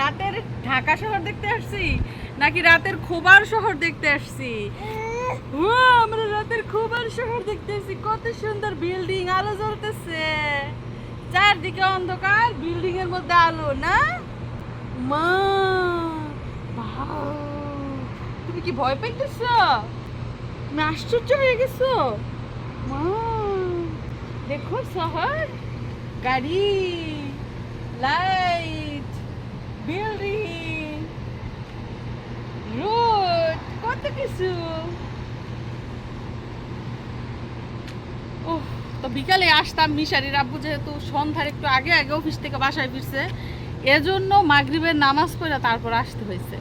রাতের ঢাকা শহর দেখতে আসছি, নাকি রাতের খোবার শহর দেখতে আসছি? ও আমরা রাতের খোবার শহর দেখতে আসছি, কত সুন্দর বিল্ডিং, আলো জ্বলতেছে। চারদিকে অন্ধকার, বিল্ডিং এর মধ্যে আলো, না? মা তুমি কি ভয় পাইতেছ? তুমি আশ্চর্য হয়ে গেছো? মা, দেখো শহর, গাড়ি, লাইট বিল্ডিং রোড কত ওহ তো বিকালে আসতাম মিশারির আব্বু যেহেতু সন্ধ্যার একটু আগে আগে অফিস থেকে বাসায় ফিরছে, এজন্য মাগরিবের নামাজ পড়ে তারপর আসতে হয়েছে।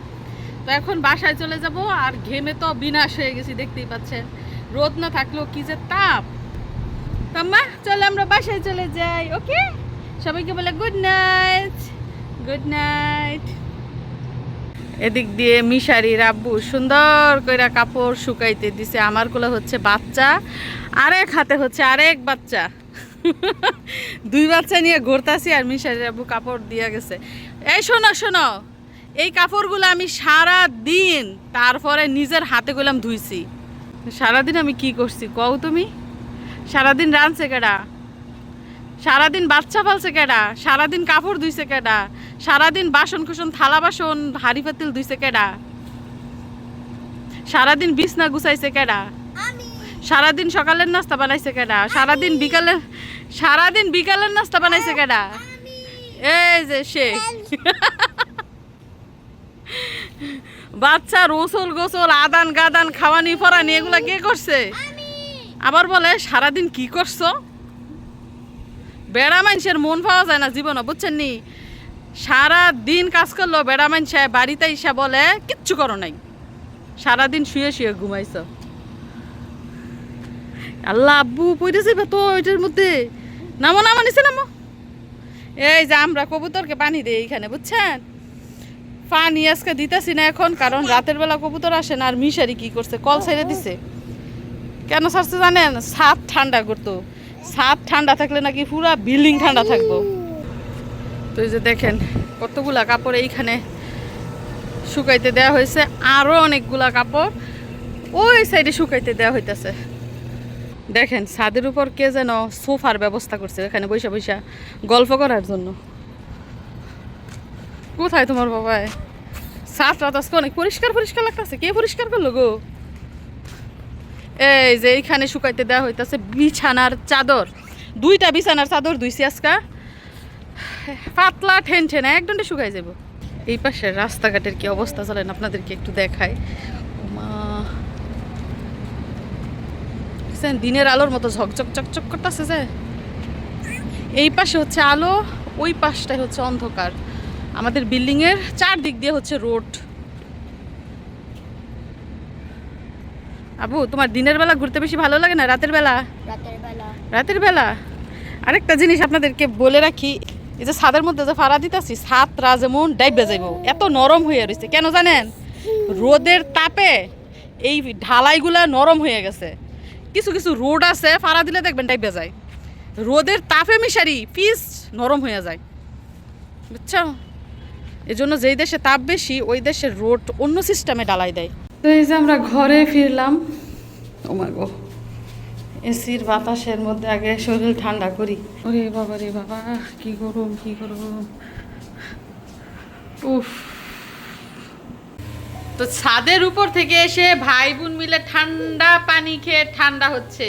তো এখন বাসায় চলে যাব, আর ঘেমে তো বিনাশ হয়ে গেছি, দেখতেই পাচ্ছেন। রোদ না থাকলেও কি যে তাপ। তাম্মা চলো আমরা বাসায় চলে যাই, ওকে? সবাইকে বলে গুড নাইট গুড নাইট এদিক দিয়ে মিশারি, রাব্বু সুন্দর করে কাপড় শুকাইতে দিছে। আমারগুলো হচ্ছে বাচ্চা, আরেক হাতে হচ্ছে আরেক বাচ্চা। দুই বাচ্চা নিয়ে ঘুরতাছি আর মিশারি, রাব্বু কাপড় দিয়ে গেছে। এই শোনো শোনো, এই কাপড়গুলো আমি সারা দিন তারপরে নিজের হাতে গেলাম ধুইছি। সারাদিন আমি কি করছি কও তুমি? সারাদিন রাঁধছে কেডা? সারাদিন বাচ্চা ফালছে কেডা? সারাদিন কাপড় ধুইছে কেডা? সারাদিন বাসন কুসন থালা বাসন হাড়ি পাতিল ধুইছে কেডা? সারাদিন বিছনা গুছাইছে কেডা? সারাদিন সকালের নাস্তা বানাইছে কেডা? সারাদিন বিকালের সারাদিন বিকালের নাস্তা বানাইছে কেডা? এই যে সে। বাচ্চা রসল গোসল আদান গাদান খাওয়ানি ফরানি এগুলা কে করছে? আবার বলে সারাদিন কি করছ? বেড়া মানুষের মন পাওয়া যায় না জীবনে, বুঝছেন নি? সারা দিন কাজ করল, বেড়া মানুষে বাড়িতে এসে বলে, কিচ্ছু করো নাই। সারাদিন শুয়ে শুয়ে ঘুমাইছ। আল্লাহ আব্বু পড়ে তো এটার মধ্যে। নামো নামো, নিচে নামো। এই যে আমরা কবুতরকে পানি দিই এইখানে, বুঝছেন? পানি আজকে দিতেছি না এখন, কারণ রাতের বেলা কবুতর আসে না, আর মিশারি কি করছে? কল ছেড়ে দিছে। কেন ছাড়ছে জানেন? সাত ঠান্ডা করতো। সাত ঠান্ডা থাকলে নাকি পুরা বিল্ডিং ঠান্ডা থাকব। তো এই যে দেখেন, কতগুলা কাপড় এইখানে শুকাইতে দেওয়া হয়েছে আরও অনেকগুলা কাপড় ওই সাইডে শুকাইতে দেওয়া হইতেছে। দেখেন, ছাদের উপর কে যেন সোফার ব্যবস্থা করছে এখানে বৈশা বৈশা গল্প করার জন্য। কোথায় তোমার বাবাই? সাতটা তো অনেক পরিষ্কার পরিষ্কার লাগতেছে, কে পরিষ্কার করল গো? এই যে এইখানে শুকাইতে দেওয়া হইতাছে বিছানার চাদর। দুইটা বিছানার চাদর দুইছি আজকা। পাতলা ঠেন ঠেনে, একদমটা শুকাই যাব এই পাশে রাস্তাঘাটের কি অবস্থা চলেন আপনাদেরকে একটু দেখাই। মা। দিনের আলোর মতো ঝকঝক চকচক করতেছে যে। এই পাশে হচ্ছে আলো, ওই পাশটাই হচ্ছে অন্ধকার। আমাদের বিল্ডিংয়ের চারদিক দিয়ে হচ্ছে রোড। আবু তোমার দিনের বেলা ঘুরতে বেশি ভালো লাগে না রাতের বেলা? রাতের বেলা। রাতের বেলা? আরেকটা জিনিস আপনাদেরকে বলে রাখি এই যে ছাদের মধ্যে যে ফাড়া দিতেছি ছাদরা যেমন ডাইবে যাইব। এত নরম হয়ে রয়েছে কেন জানেন? রোদের তাপে এই ঢালাইগুলা নরম হয়ে গেছে। কিছু কিছু রোড আছে ফাড়া দিলে দেখবেন ডাইবে যায়। রোদের তাপে মিশারি পিস নরম হয়ে যায়। বুঝছ? এই জন্য যেই দেশে তাপ বেশি ওই দেশের রোড অন্য সিস্টেমে ডালাই দেয়। তো এই যে আমরা ঘরে ফিরলাম ও মা গো এসির বাতাসের মধ্যে আগে শরীর ঠান্ডা করি। ওরে বাবা রে বাবা কি গরম কি গরম। উফ। তো ছাদের উপর থেকে এসে ভাই বোন মিলে ঠান্ডা পানি খেয়ে ঠান্ডা হচ্ছে।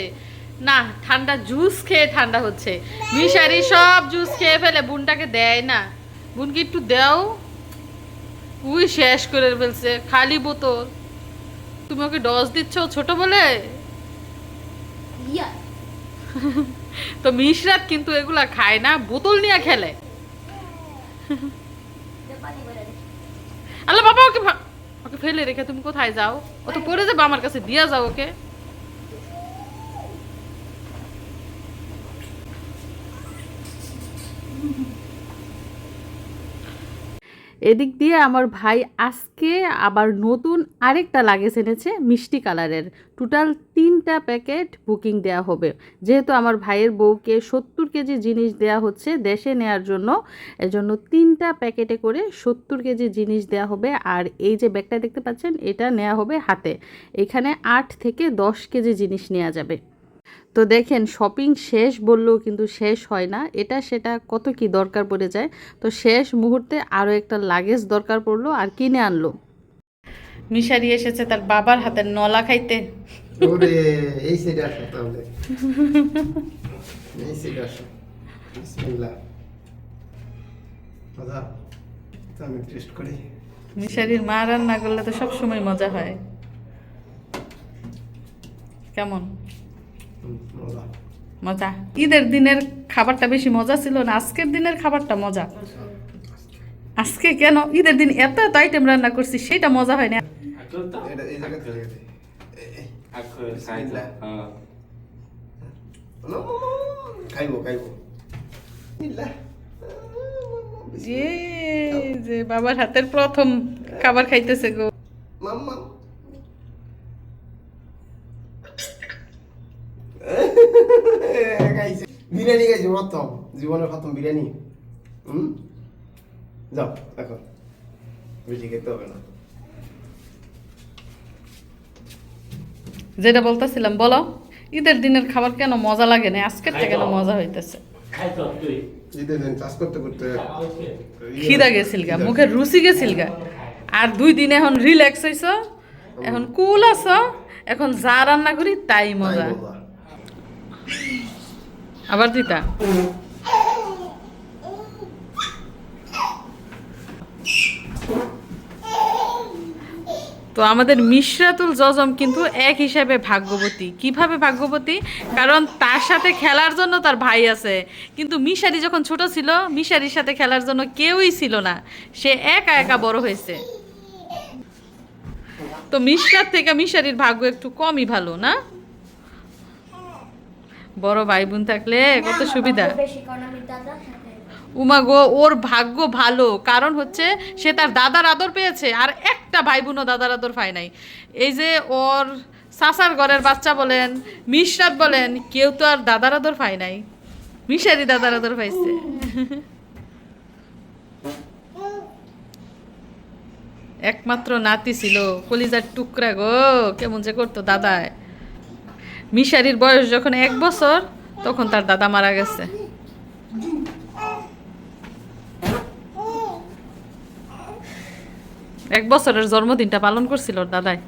না ঠান্ডা জুস খেয়ে ঠান্ডা হচ্ছে। মিশারি সব জুস খেয়ে ফেলে বোনটাকে দেয় না। বোনকে একটু দেও। উই শেষ করে ফেলছে খালি বোতল। তুমি ওকে ডস দিচ্ছ ছোট বলে? তো মিশরাত কিন্তু এগুলা খায় না বোতল নিয়ে খেলে। আল্লাহ বাবা ওকে ওকে ফেলে রেখে তুমি কোথায় যাও? ও তো পড়ে যাবে আমার কাছে দিয়া যাও ওকে। এদিক দিয়ে আমার ভাই আজকে আবার নতুন আরেকটা লাগেজ এনেছে, মিষ্টি কালারের। টোটাল তিনটা প্যাকেট বুকিং দেওয়া হবে। যেহেতু আমার ভাইয়ের বউকে সত্তর কেজি জিনিস দেওয়া হচ্ছে দেশে নেয়ার জন্য, এজন্য তিনটা প্যাকেটে করে সত্তর কেজি জিনিস দেওয়া হবে। আর এই যে ব্যাগটা দেখতে পাচ্ছেন, এটা নেওয়া হবে হাতে। এখানে আট থেকে দশ কেজি জিনিস নেওয়া যাবে। তো দেখেন শপিং শেষ বললেও কিন্তু শেষ হয় না। এটা সেটা কত কি দরকার পড়ে যায়? তো শেষ মুহূর্তে আরও একটা লাগেজ দরকার পড়ল আর কিনে আনলো। মিশারি এসেছে তার বাবার হাতের নলা খাইতে। ওরে এই তাহলে। এই বিসমিল্লাহ। আমি টেস্ট করি। মিশারির মা রান্না করলে তো সব সময় মজা হয়। কেমন? মজা। মজা। ঈদের দিনের খাবারটা বেশি মজা ছিল না আজকের দিনের খাবারটা মজা। আজকে কেন? ঈদের দিন এত এত আইটেম রান্না করছি সেটা মজা হয় না। এটা এই জায়গা থেকে দে। এই, এই। নো, খাইবো খাইবো। বিসমিল্লাহ। এই যে বাবার হাতের প্রথম খাবার খাইতেছে গো। মাম্মা খাইছে। বিরিয়ানি খাইছে প্রথম জীবনের প্রথম বিরিয়ানি। হুম? যাও এখন। বেশি খেতে হবে না। যেটা বলতেছিলাম বলো ঈদের দিনের খাবার কেন মজা লাগে না? আজকের থেকে কেন মজা হইতেছে? ঈদের দিন চাষ করতে করতে খিদা গেছিল গা মুখের রুচি গেছিল গা। আর দুই দিন এখন রিল্যাক্স হইছ এখন কুল আছ এখন যা রান্না করি তাই মজা। আবার দিতা? তো আমাদের মিশরাতুল জজম কিন্তু এক হিসাবে ভাগ্যবতী। কীভাবে ভাগ্যবতী? কারণ তার সাথে খেলার জন্য তার ভাই আছে। কিন্তু মিশারি যখন ছোট ছিল, মিশারির সাথে খেলার জন্য কেউই ছিল না। সে একা একা বড় হয়েছে। তো মিশরাত থেকে মিশারির ভাগ্য একটু কমই ভালো, না? বড় ভাই বোন থাকলে কত সুবিধা। উমা গো ওর ভাগ্য ভালো। কারণ হচ্ছে সে তার দাদার আদর পেয়েছে আর একটা ভাই বোনও দাদার আদর পায় নাই। এই যে ওর সাসার ঘরের বাচ্চা বলেন মিশরাত বলেন কেউ তো আর দাদার আদর পায় নাই। মিশারি দাদার আদর পাইছে। একমাত্র নাতি ছিল কলিজার টুকরা গো কেমন যে করতো দাদায়। মিশারির বয়স যখন এক বছর, তখন তার দাদা মারা গেছে। এক বছরের জন্মদিনটা পালন করছিল দাদাই।